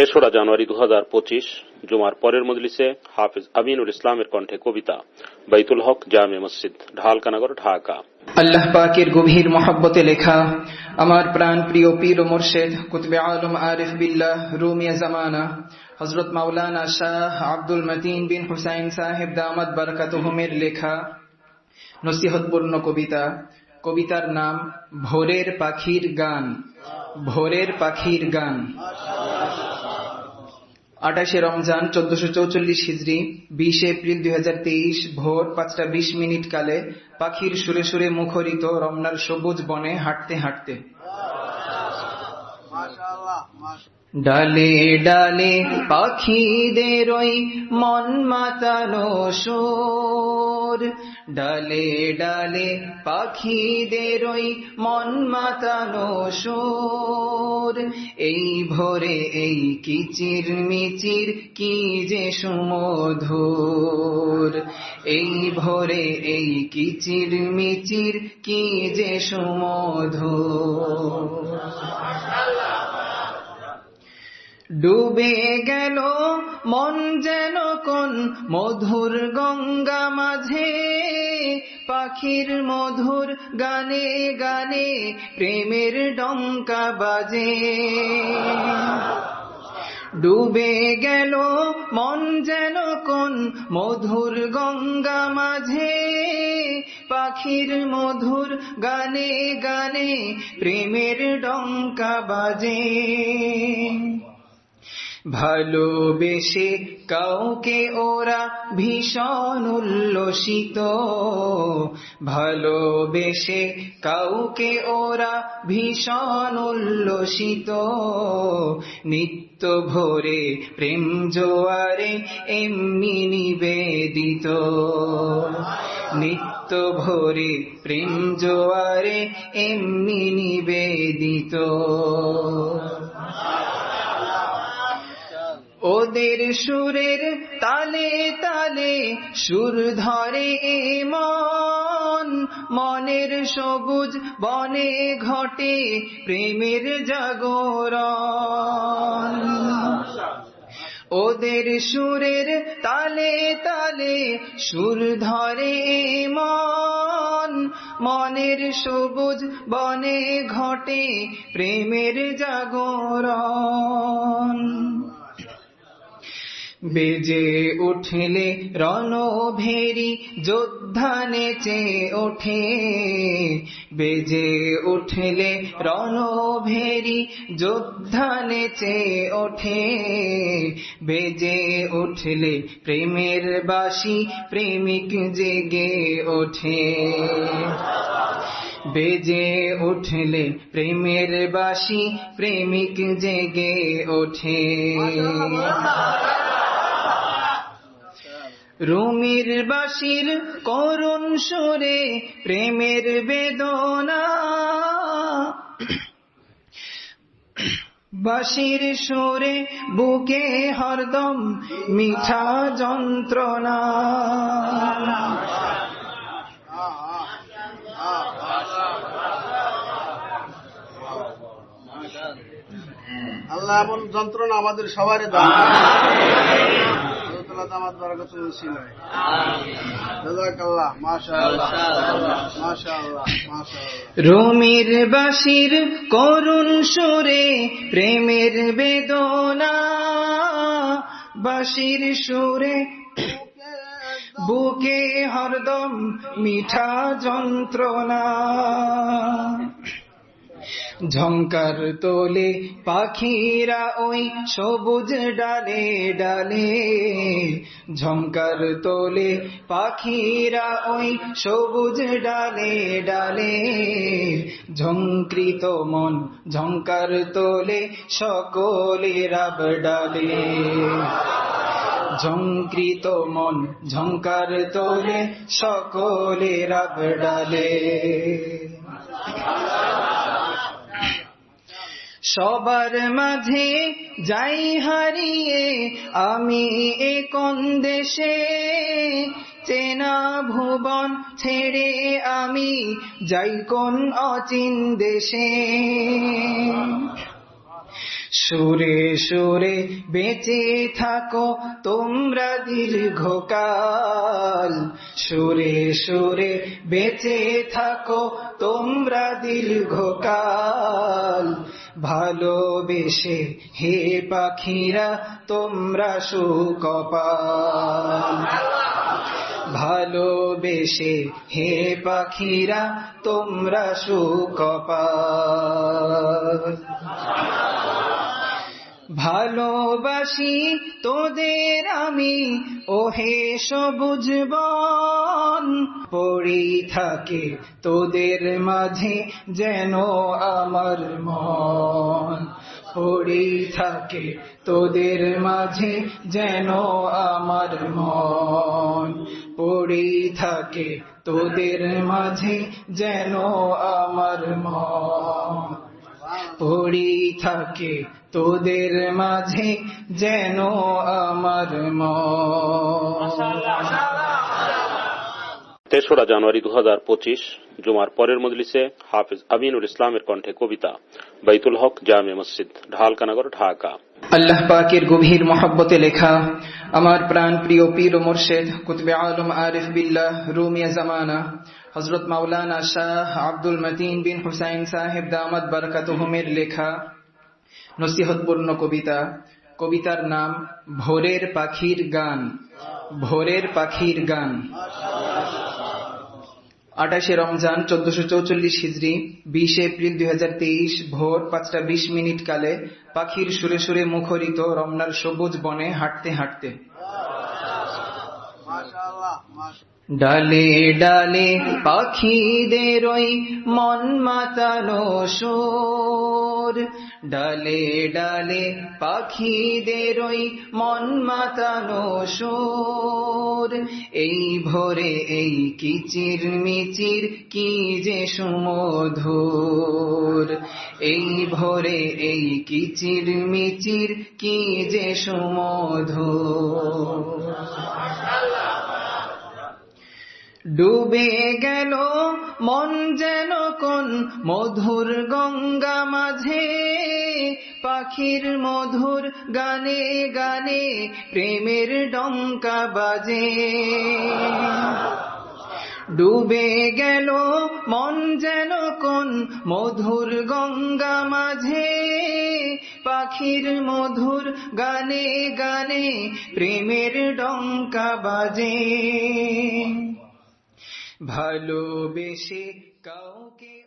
তেসরা জানুয়ারি দু হাজার পঁচিশ জুমার পরের মজলিসে হাফিজ আমিনুল ইসলামের কণ্ঠে কবিতা, বাইতুল হক জামে মসজিদ, ঢালকানগর, ঢাকা। আল্লাহ পাকের গভীর মহব্বতে লেখা, আমার প্রাণ প্রিয় পীর ও মোর্শেদ, কুতবে আলম আরিফ বিল্লাহ, রুমিয়া জামানা হজরত মাওলানা শাহ আব্দুল মতিন বিন হুসাইন সাহেব দামাদ বারকাতুহুমের লেখা, নসিহতপূর্ণ কবিতা, কবিতার নাম, ভোরের পাখির গান, ভোরের পাখির গান। আঠাশে রমজান চোদ্দশো চৌচল্লিশ হিজড়ি বিশ এপ্রিল দুই হাজার তেইশ ভোর পাঁচটা বিশ মিনিট কালে পাখির সুরে সুরে মুখরিত রমনার সবুজ বনে হাঁটতে হাঁটতে। ডালে ডালে পাখিদের ওই মন মাতানো সুর। ডালে ডালে পাখিদের ওই মন মাতানো সুর। এই ভোরে এই কিচির মিচির কি যে সুমধুর। এই ভোরে এই কিচির মিচির কি যে সুমধুর। ডুবে গেল মন যেন কোন মধুর গঙ্গা মাঝে। পাখির মধুর গানে গানে প্রেমের ডঙ্কা বাজে। ডুবে গেল মন যেন কোন মধুর গঙ্গা মাঝে। পাখির মধুর গানে গানে প্রেমের ডঙ্কা বাজে। ভালোবেসে কাউকে ওরা ভীষণ উল্লসিত। ভালোবেসে কাউকে ওরা ভীষণ উল্লসিত। নিত্য ভোরে প্রেম জোয়ারে এমনি নিবেদিত। নিত্য ভোরে প্রেম জোয়ারে এমনি নিবেদিত। ওদের সুরের তালে তালে সুর ধরে মন। মনের সবুজ বনে ঘটে প্রেমের জাগরণ। ওদের সুরের তালে তালে সুর ধরে মন। মনের সবুজ বনে ঘটে প্রেমের জাগরণ। বেজে উঠলে রণভেরি যোদ্ধা নেচে ওঠে। বেজে উঠলে রণভেরি যোদ্ধা নেচে ওঠে। বেজে উঠলে প্রেমের বাসি প্রেমিক জেগে ওঠে। বেজে উঠলে প্রেমের বাসি প্রেমিক জেগে ওঠে। রুমির বাসির করুণ সুরে প্রেমের বেদনা। বাসির সুরে বুকে হরদম মিঠা যন্ত্রণা। আল্লাহ এমন যন্ত্রণা আমাদের সবারই দান দামাত বারাকাত ছিল জাজাকাল্লাহ মাশাআল্লাহ। মাশাআল্লাহ মাশাআল্লাহ। রুমির বাসির করুণ সুরে প্রেমের বেদনা। বাসির সুরে বুকে হরদম মিঠা যন্ত্রণা। ঝঙ্কার তোলে পাখিরা ওই সবুজ ডালে ডালে। ঝঙ্কার তোলে পাখিরা ওই সবুজ ডালে ডালে। ঝঙ্কৃত মন ঝঙ্কার তোলে সকলে রাব ডালে। ঝঙ্কৃত মন ঝঙ্কার তোলে সকলে রাব ডালে। সবার মাঝে যাই হারিয়ে আমি এ কোন দেশে? চেনা ভুবন ছেড়ে আমি যাই কোন অচিন দেশে? সুরে সুরে বেঁচে থাকো তোমরা দীর্ঘকাল। সুরে সুরে বেঁচে থাকো তোমরা দীর্ঘকাল। ভালোবেসে হে পাখিরা, তোমরা সুকপাল। ভালোবেসে হে পাখিরা, তোমরা সুকপাল। ভালোবাসি তোদের আমি, ওহে সবুজ বন। পড়ি থাকে, তোদের মাঝে যেন আমার মন। পড়ি থাকে, তোদের মাঝে যেন আমার মন। পড়ি থাকে, তোদের মাঝে যেন আমার মন। পড়ি থাকে, তোদের মাঝে যেন আমার মন। তেসরা জানুয়ারি দু হাজার পঁচিশ জুমার পরের মজলিসে হাফিজ আমিনুল ইসলামের কণ্ঠে কবিতা, বাইতুল হক জামে মসজিদ, ঢালকানগর, ঢাকা। আল্লাহ পাকের গভীর মহব্বতে লেখা, আমার প্রাণ প্রিয় পীর ও মোর্শেদ, কুতবে আলম আরিফ বিল্লাহ, রুমিয়া জামানা হজরত মাওলানা শাহ আব্দুল মতিন বিন হুসাইন সাহেব দামাদ বারকাতহুমের লেখা, নসিহতপূর্ণ কবিতা। কবিতার নাম, ভোরের পাখির গান, ভোরের পাখির গান। আঠাশে রমজান চোদ্দশো চৌচল্লিশ হিজড়ি বিশ এপ্রিল দুই হাজার তেইশ ভোর পাঁচটা বিশ মিনিট কালে পাখির সুরে সুরে মুখরিত রমনার সবুজ বনে হাঁটতে হাঁটতে। ডালে ডালে পাখিদের ওই মন মাতানো সুর। ডালে ডালে পাখিদের ওই মন মাতানো সুর। এই ভোরে এই কিচির মিচির কি যে সুমধুর। এই ভোরে এই কিচির মিচির কি যে সুমধুর। ডুবে গেল মন যেন কোন মধুর গঙ্গা মাঝে। পাখির মধুর গানে গানে প্রেমের ডঙ্কা বাজে। ডুবে গেল মন যেন কোন মধুর গঙ্গা মাঝে। পাখির মধুর গানে গানে প্রেমের ডঙ্কা বাজে। ভালোবেসে কাউকে